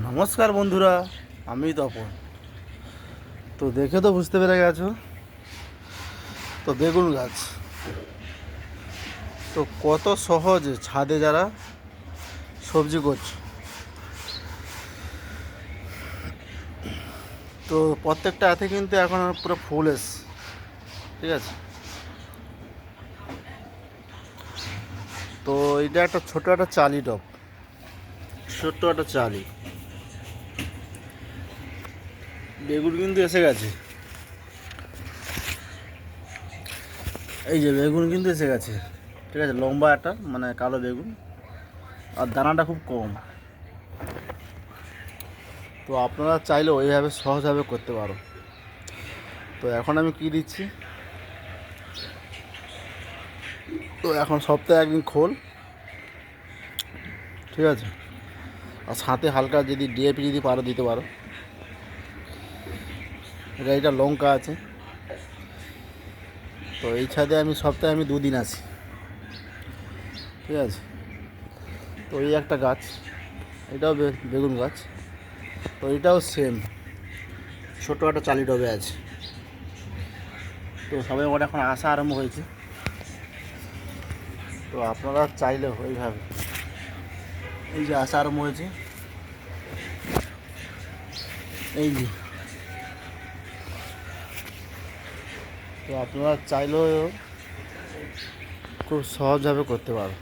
নমস্কার বন্ধুরা, আমি তপন। তো দেখে তো বুঝতে পেরে গেছো। তো বেগুন গাছ। তো কত সহজ ছাদে যারা সবজি করছে। তো প্রত্যেকটা হাতে কিন্তু এখন পুরো ফুল এস ঠিক আছে? তো এটা একটা ছোট একটা চালি টপ ছোট্ট একটা চালি। বেগুন কিন্তু এসে গেছে। এই যে বেগুন কিন্তু এসে গেছে। ঠিক আছে, লম্বা একটা মানে কালো বেগুন। আর দানাটা খুব কম। তো আপনারা চাইলে ওইভাবে সহজভাবে করতে পারো। তো এখন আমি কি দিচ্ছি? তো এখন সপ্তাহে একদিন খোল। ঠিক আছে? আর সাথে হালকা যদি, ডিএপি যদি পারো, দিতে পারো। এটা এটা লঙ্কা আছে। তো এই ছাদে আমি সপ্তাহে আমি দুদিন আছি ঠিক আছে? তো এই একটা গাছ, এটাও বেগুন গাছ। তো এটাও সেম ছোটো একটা চালি ডবে আছে। তো সবাই ওটা এখন আসা আরম্ভ হয়েছে। তো আপনারা চাইলে ওইভাবে। এই যে আসা আরম্ভ হয়েছে। এই যে। তো আপনারা চাইলেও খুব সহজভাবে করতে পারো।